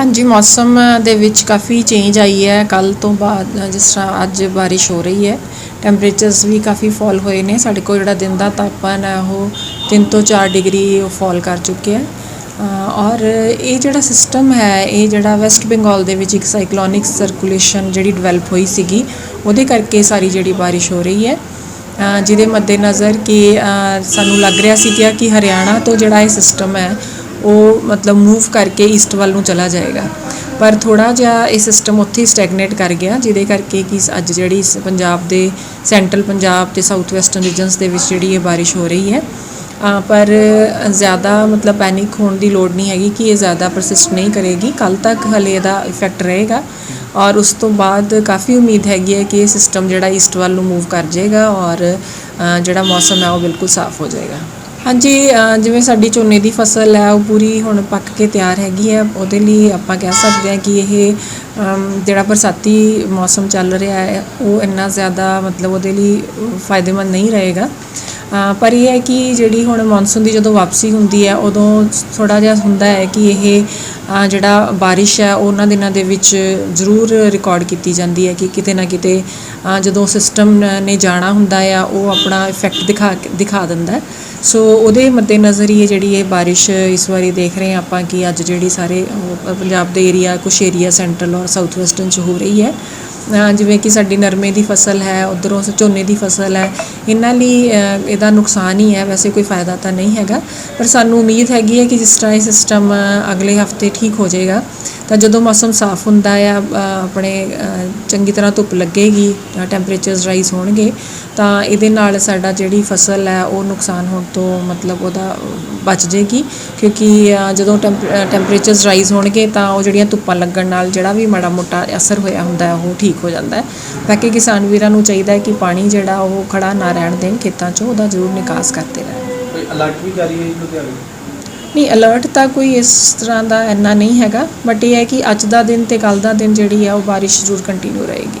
ਹਾਂਜੀ, ਮੌਸਮ ਦੇ ਵਿੱਚ ਕਾਫੀ ਚੇਂਜ ਆਈ ਹੈ। ਕੱਲ ਤੋਂ ਬਾਅਦ ਜਿਸ ਤਰ੍ਹਾਂ ਅੱਜ ਬਾਰਿਸ਼ ਹੋ ਰਹੀ ਹੈ ਟੈਂਪਰੇਚਰਸ ਵੀ ਕਾਫੀ ਫਾਲ ਹੋਏ ਨੇ। ਸਾਡੇ ਕੋਲ ਜਿਹੜਾ ਦਿਨ ਦਾ ਤਾਪਮਾਨ ਹੈ, ਉਹ 3 ਤੋਂ 4 ਡਿਗਰੀ ਉਹ ਫਾਲ ਕਰ ਚੁੱਕਿਆ ਹੈ। ਔਰ ਇਹ ਜਿਹੜਾ ਸਿਸਟਮ ਹੈ, ਇਹ ਜਿਹੜਾ ਵੈਸਟ ਬੰਗਾਲ ਦੇ ਵਿੱਚ ਇੱਕ ਸਾਈਕਲੋਨਿਕ ਸਰਕੂਲੇਸ਼ਨ ਜਿਹੜੀ ਡਿਵੈਲਪ ਹੋਈ ਸੀਗੀ, ਉਹਦੇ ਕਰਕੇ ਸਾਰੀ ਜਿਹੜੀ ਬਾਰਿਸ਼ ਹੋ ਰਹੀ ਹੈ। ਜਿਹਦੇ ਮੱਦੇਨਜ਼ਰ ਕਿ ਸਾਨੂੰ ਲੱਗ ਰਿਹਾ ਸੀ ਕਿ ਹਰਿਆਣਾ ਤੋਂ ਜਿਹੜਾ ਇਹ ਸਿਸਟਮ ਹੈ ਉਹ ਮਤਲਬ ਮੂਵ ਕਰਕੇ ਈਸਟ ਵੱਲ ਨੂੰ ਚਲਾ ਜਾਏਗਾ। ਪਰ ਥੋੜਾ ਜਿਹਾ ਇਹ ਸਿਸਟਮ ਉੱਥੇ ਹੀ ਸਟੈਗਨੇਟ ਕਰ ਗਿਆ, ਜਿਹਦੇ ਕਰਕੇ ਕਿ ਅੱਜ ਜਿਹੜੀ ਪੰਜਾਬ ਦੇ ਸੈਂਟਰਲ ਪੰਜਾਬ ਤੇ ਸਾਊਥ ਵੈਸਟਰਨ ਰੀਜਨਸ ਦੇ ਵਿੱਚ ਜਿਹੜੀ ਇਹ ਬਾਰਿਸ਼ ਹੋ ਰਹੀ ਹੈ। ਪਰ ਜ਼ਿਆਦਾ ਮਤਲਬ ਪੈਨਿਕ ਹੋਣ ਦੀ ਲੋੜ ਨਹੀਂ ਹੈਗੀ ਕਿ ਇਹ ਜ਼ਿਆਦਾ ਪਰਸਿਸਟ ਨਹੀਂ ਕਰੇਗੀ। ਕੱਲ ਤੱਕ ਹਲੇ ਇਹਦਾ ਇਫੈਕਟ ਰਹੇਗਾ ਔਰ ਉਸ ਤੋਂ ਬਾਅਦ ਕਾਫੀ ਉਮੀਦ ਹੈਗੀ ਹੈ ਕਿ ਇਹ ਸਿਸਟਮ ਜਿਹੜਾ ਈਸਟ ਵੱਲ ਨੂੰ ਮੂਵ ਕਰ ਜਾਏਗਾ ਔਰ ਜਿਹੜਾ ਮੌਸਮ ਹੈ ਉਹ ਬਿਲਕੁਲ ਸਾਫ਼ ਹੋ ਜਾਏਗਾ। ਹਾਂਜੀ ਜਿਵੇਂ ਸਾਡੀ ਝੋਨੇ ਦੀ ਫਸਲ ਹੈ, ਉਹ ਪੂਰੀ ਹੁਣ ਪੱਕ ਕੇ ਤਿਆਰ ਹੈਗੀ ਹੈ। ਉਹਦੇ ਲਈ ਆਪਾਂ ਕਹਿ ਸਕਦੇ ਹਾਂ ਕਿ ਇਹ ਜਿਹੜਾ ਬਰਸਾਤੀ ਮੌਸਮ ਚੱਲ ਰਿਹਾ ਹੈ, ਉਹ ਇੰਨਾ ਜ਼ਿਆਦਾ ਮਤਲਬ ਉਹਦੇ ਲਈ ਫਾਇਦੇਮੰਦ ਨਹੀਂ ਰਹੇਗਾ। ਪਰ ਇਹ ਹੈ ਕਿ ਜਿਹੜੀ ਹੁਣ ਮੌਨਸੂਨ ਦੀ ਜਦੋਂ ਵਾਪਸੀ ਹੁੰਦੀ ਹੈ, ਉਦੋਂ ਥੋੜਾ ਜਿਹਾ ਹੁੰਦਾ ਹੈ ਕਿ ਇਹ ਜਿਹੜਾ ਬਾਰਿਸ਼ ਹੈ, ਉਹ ਉਹਨਾਂ ਦਿਨਾਂ ਦੇ ਵਿੱਚ ਜ਼ਰੂਰ ਰਿਕਾਰਡ ਕੀਤੀ ਜਾਂਦੀ ਹੈ ਕਿ ਕਿਤੇ ਨਾ ਕਿਤੇ ਜਦੋਂ ਸਿਸਟਮ ਨੇ ਜਾਣਾ ਹੁੰਦਾ ਆ ਉਹ ਆਪਣਾ ਇਫੈਕਟ ਦਿਖਾ ਦਿਖਾ ਦਿੰਦਾ ਹੈ। ਸੋ ਉਹਦੇ ਮੱਦੇਨਜ਼ਰ ਹੀ ਇਹ ਜਿਹੜੀ ਇਹ ਬਾਰਿਸ਼ ਇਸ ਵਾਰੀ ਦੇਖ ਰਹੇ ਹਾਂ ਆਪਾਂ ਕਿ ਅੱਜ ਜਿਹੜੀ ਸਾਰੇ ਪੰਜਾਬ ਦੇ ਏਰੀਆ ਕੁਛ ਏਰੀਆ ਸੈਂਟਰਲ ਔਰ ਸਾਊਥ ਵੈਸਟਰਨ ਚ ਹੋ ਰਹੀ ਹੈ। ਜਿਵੇਂ ਕਿ ਸਾਡੀ ਨਰਮੇ ਦੀ ਫਸਲ ਹੈ, ਉਧਰੋਂ ਝੋਨੇ ਦੀ ਫਸਲ ਹੈ, ਇਹਨਾਂ ਲਈ ਇਹਦਾ ਨੁਕਸਾਨ ਹੀ ਹੈ, ਵੈਸੇ ਕੋਈ ਫਾਇਦਾ ਤਾਂ ਨਹੀਂ ਹੈਗਾ। ਪਰ ਸਾਨੂੰ ਉਮੀਦ ਹੈਗੀ ਹੈ ਕਿ ਜਿਸ ਤਰ੍ਹਾਂ ਇਹ ਸਿਸਟਮ ਅਗਲੇ ਹਫ਼ਤੇ ਠੀਕ ਹੋ ਜਾਏਗਾ। ਤਾਂ ਜਦੋਂ ਮੌਸਮ ਸਾਫ਼ ਹੁੰਦਾ ਆ ਆਪਣੇ ਚੰਗੀ ਤਰ੍ਹਾਂ ਧੁੱਪ ਲੱਗੇਗੀ ਟੈਂਪਰੇਚਰਸ ਰਾਈਜ਼ ਹੋਣਗੇ ਤਾਂ ਇਹਦੇ ਨਾਲ ਸਾਡਾ ਜਿਹੜੀ ਫਸਲ ਹੈ ਉਹ ਨੁਕਸਾਨ ਹੋਣ ਤੋਂ ਮਤਲਬ ਉਹਦਾ ਬਚ ਜੇਗੀ। ਕਿਉਂਕਿ ਅ, ਜਦੋਂ ਟੈਂਪਰੇਚਰਸ ਰਾਈਜ਼ ਹੋਣਗੇ ਤਾਂ ਉਹ ਜਿਹੜੀਆਂ ਧੁੱਪਾਂ ਲੱਗਣ ਨਾਲ ਜਿਹੜਾ ਵੀ ਮਾੜਾ ਮੋਟਾ ਅਸਰ ਹੋਇਆ ਹੁੰਦਾ ਹੈ ਉਹ ਠੀਕ ਹੋ ਜਾਂਦਾ ਹੈ। ਬਾਕੀ ਕਿਸਾਨ ਵੀਰਾਂ ਨੂੰ ਚਾਹੀਦਾ ਹੈ ਕਿ ਪਾਣੀ ਜਿਹੜਾ ਉਹ ਖੜਾ ਨਾ ਰਹਿਣ ਦੇਣ ਖੇਤਾਂ 'ਚੋਂ ਉਹਦਾ ਜ਼ਰੂਰ ਨਿਕਾਸ ਕਰਦੇ ਰਹਿਣ। ਕੋਈ ਅਲਰਟ ਵੀ ਜਾਰੀ ਹੈ ਲੁਧਿਆਣੇ? ਨਹੀਂ ਅਲਰਟ ਤਾਂ ਕੋਈ ਇਸ ਤਰ੍ਹਾਂ ਦਾ ਇੰਨਾ ਨਹੀਂ ਹੈਗਾ ਬਟ ਇਹ ਹੈ ਕਿ ਅੱਜ ਦਾ ਦਿਨ ਤੇ ਕੱਲ ਦਾ ਦਿਨ ਜਿਹੜੀ ਆ ਉਹ ਬਾਰਿਸ਼ ਜ਼ਰੂਰ ਕੰਟੀਨਿਊ ਰਹੇਗੀ।